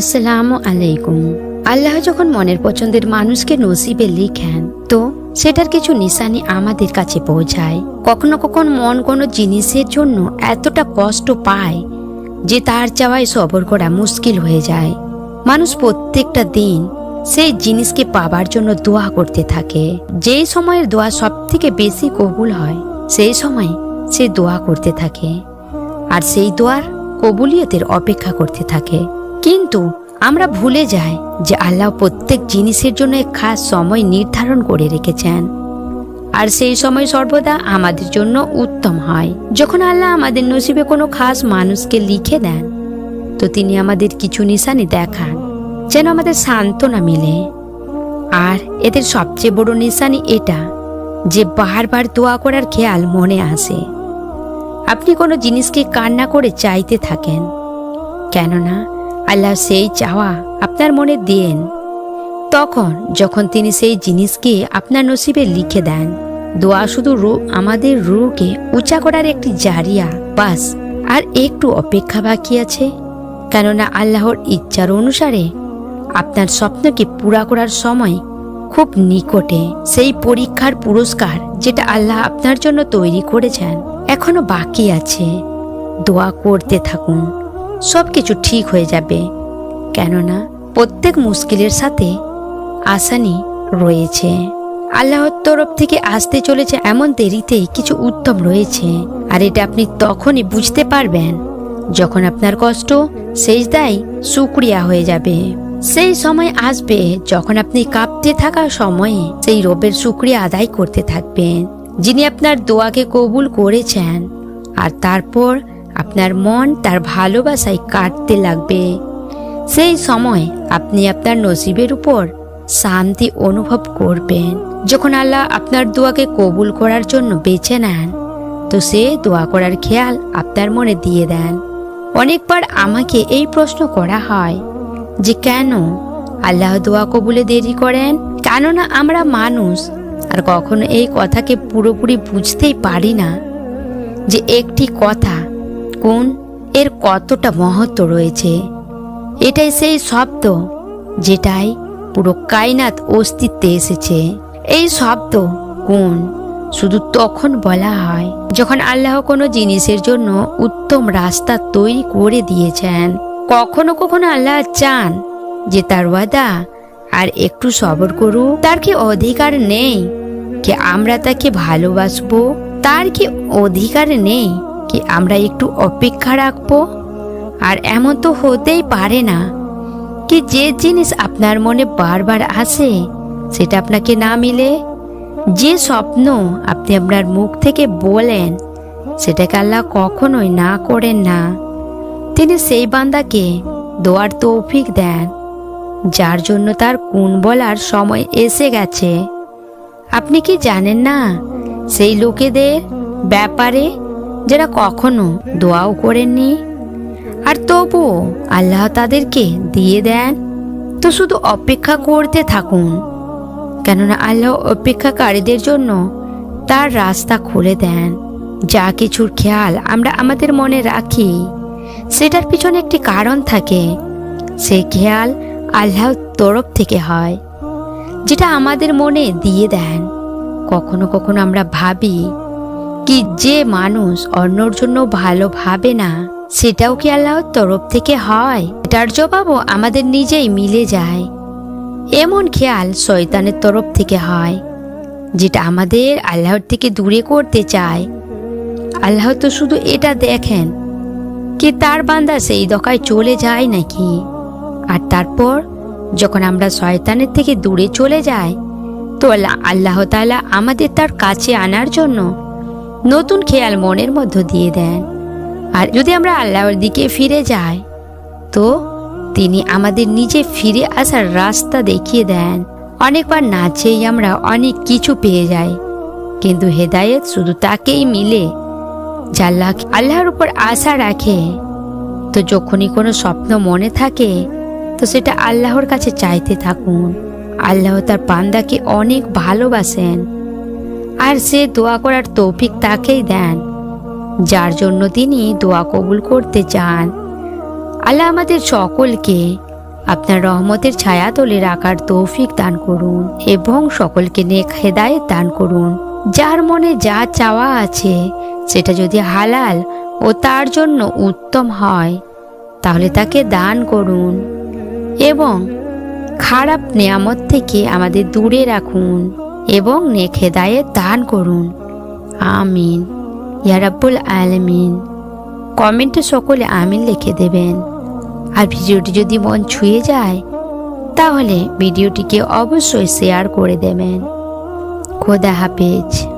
আসসালামু আলাইকুম। আল্লাহ যখন মনের পছন্দের মানুষকে নসিবে লিখেন, তো সেটার কিছু নিশানি আমাদের কাছে পৌঁছায়। কখনো কখনো মন কোনো জিনিসের জন্য এতটা কষ্ট পায় যে তার চাওয়ায় সবর করা মুশকিল হয়ে যায়। মানুষ প্রত্যেকটা দিন সেই জিনিসকে পাবার জন্য দোয়া করতে থাকে। যেই সময়ের দোয়া সব থেকে বেশি কবুল হয়, সেই সময় সে দোয়া করতে থাকে। আর সেই দোয়ার কবুলিয়তের অপেক্ষা করতে থাকে। কিন্তু আমরা ভুলে যাই যে আল্লাহ প্রত্যেক জিনিসের জন্য এক খাস সময় নির্ধারণ করে রেখেছেন। আর সেই সময় সর্বদা আমাদের জন্য উত্তম হয়। যখন আল্লাহ আমাদের নসিবে কোনো খাস মানুষকে লিখে দেন, তো তিনি আমাদের কিছু নিশানি দেখান, যেন আমাদের সান্ত্বনা মিলে। আর এদের সবচেয়ে বড় নিশানি এটা, যে বারবার দোয়া করার খেয়াল মনে আসে। আপনি কোনো জিনিসকে কান্না করে চাইতে থাকেন, কেননা আল্লাহ সেই চাওয়া আপনার মনে দেন। তখন যখন তিনি সেই জিনিসকে আপনার নসিবে লিখে দেন, দোয়া শুধু রু আমাদের রুকে উঁচা করার একটি জারিয়া, বাস, আর একটু অপেক্ষা বাকি আছে। কেননা আল্লাহর ইচ্ছার অনুসারে আপনার স্বপ্নকে পুরা করার সময় খুব নিকটে সেই পরীক্ষার পুরস্কার যেটা আল্লাহ আপনার জন্য তৈরি করেছেন, এখনও বাকি আছে। দোয়া করতে থাকুন। সব কিছু ঠিক হয়ে যাবে। কেননা প্রত্যেক মুশকিলের সাথে আসানি রয়েছে। আল্লাহর তরফ থেকে আসতে চলেছে এমন দেরিতেই কিছু উত্তম রয়েছে। আর এটা আপনি তখনই বুঝতে পারবেন যখন আপনার কষ্ট সেজদাই সুক্রিয়া হয়ে যাবে। সেই সময় আসবে যখন আপনি কাঁপতে থাকার সময়ে সেই রবের সুক্রিয়া আদায় করতে থাকবেন, যিনি আপনার দোয়াকে কবুল করেছেন। আর তারপর আপনার মন তার ভালোবাসায় কাটতে লাগবে। সেই সময় আপনি আপনার নসিবের উপর শান্তি অনুভব করবেন। যখন আল্লাহ আপনার দোয়াকে কবুল করার জন্য বেছে নেন, তো সে দোয়া করার খেয়াল আপনার মনে দিয়ে দেন। অনেকবার আমাকে এই প্রশ্ন করা হয় যে কেন আল্লাহ দোয়া কবুলে দেরি করেন? কেননা আমরা মানুষ, আর কখনো এই কথাকে পুরোপুরি বুঝতেই পারি না যে একটি কথা কোন এর কতটা মহত্ব রয়েছে? এটাই সেই শব্দ যেটাই পুরো কায়নাত অস্তিত্বে এসেছে। এই শব্দ কোন শুধু তখন বলা হয় যখন আল্লাহ কোনো জিনিসের জন্য উত্তম রাস্তা তৈরি করে দিয়েছেন। কখনো কখনো আল্লাহ চান যে তার ওয়াদা আর একটু সবর করু তার কি অধিকার নেই? কি আমরা তাকে ভালোবাসবো? তার কি অধিকার নেই? কি আমরা একটু অপেক্ষা রাখব? আর এমন তো হতেই পারে না। কি যে জিনিস আপনার মনে বারবার আসে, সেটা আপনাকে না মিলে? যে স্বপ্ন আপনি আপনার মুখ থেকে বলেন, সেটাকে আল্লাহ কখনোই না করেন না। তিনি সেই বান্দাকে দোয়ার তৌফিক দেন, যার জন্য তার কোন বলার সময় এসে গেছে। আপনি কি জানেন না, সেই লোকেদের ব্যাপারে যারা কখনো দোয়াও করেননি, আর তবুও আল্লাহ তাদেরকে দিয়ে দেন, তো শুধু অপেক্ষা করতে থাকুন, কেননা আল্লাহ অপেক্ষাকারীদের জন্য তার রাস্তা খুলে দেন। যা কিছুর খেয়াল আমরা আমাদের মনে রাখি, সেটার পিছনে একটি কারণ থাকে সেই খেয়াল আল্লাহর তরফ থেকে হয়, যেটা আমাদের মনে দিয়ে দেন। কখনো কখনো আমরা ভাবি কি যে মানুষ অন্যর জন্য ভালো ভাবে না, সেটাও কি আল্লাহর তরফ থেকে হয়? এটার জবাবও আমাদের নিজেই মিলে যায়। এমন খেয়াল শয়তানের তরফ থেকে হয়, যেটা আমাদের আল্লাহর থেকে দূরে করতে চায়। আল্লাহ তো শুধু এটা দেখেন, কি তার বান্দা সেই দকায় চলে যায় নাকি? আর তারপর যখন আমরা শয়তানের থেকে দূরে চলে যাই, তো আল্লাহ আল্লাহ তাআলা আমাদের তার কাছে আনার জন্য নতুন খেয়াল মনের মধ্য দিয়ে দেন। আর যদি আমরা আল্লাহর দিকে ফিরে যাই, তো তিনি আমাদের নিজে ফিরে আসার রাস্তা দেখিয়ে দেন। অনেকবার না চেয়েই আমরা অনেক কিছু পেয়ে যাই, কিন্তু হেদায়েত শুধু তাকেই মিলে যা আল্লাহ আল্লাহর উপর আশা রাখে। তো যখনই কোনো স্বপ্ন মনে থাকে, তো সেটা আল্লাহর কাছে চাইতে থাকুন। আল্লাহ তার পান্দাকে অনেক ভালোবাসেন। আর সে দোয়া করার তৌফিক তাকেই দেন, যার জন্য তিনি দোয়া কবুল করতে চান। আল্লাহ আমাদের সকলকে আপনার রহমতের ছায়া তলে রাখার তৌফিক দান করুন এবং সকলকে নেক হেদায়েত দান করুন। যার মনে যা চাওয়া আছে, সেটা যদি হালাল ও তার জন্য উত্তম হয়, তাহলে তাকে দান করুন এবং খারাপ নেয়ামত থেকে আমাদের দূরে রাখুন। এবং নেখে দায়ে দান করুন। আমিন। ইয়ারাবুল আলমিন। কমেন্টে সকলে আমিন লিখে দেবেন। আর ভিডিওটি যদি মন ছুঁয়ে যায়, তাহলে ভিডিওটিকে অবশ্যই শেয়ার করে দেবেন। খোদা হাফেজ।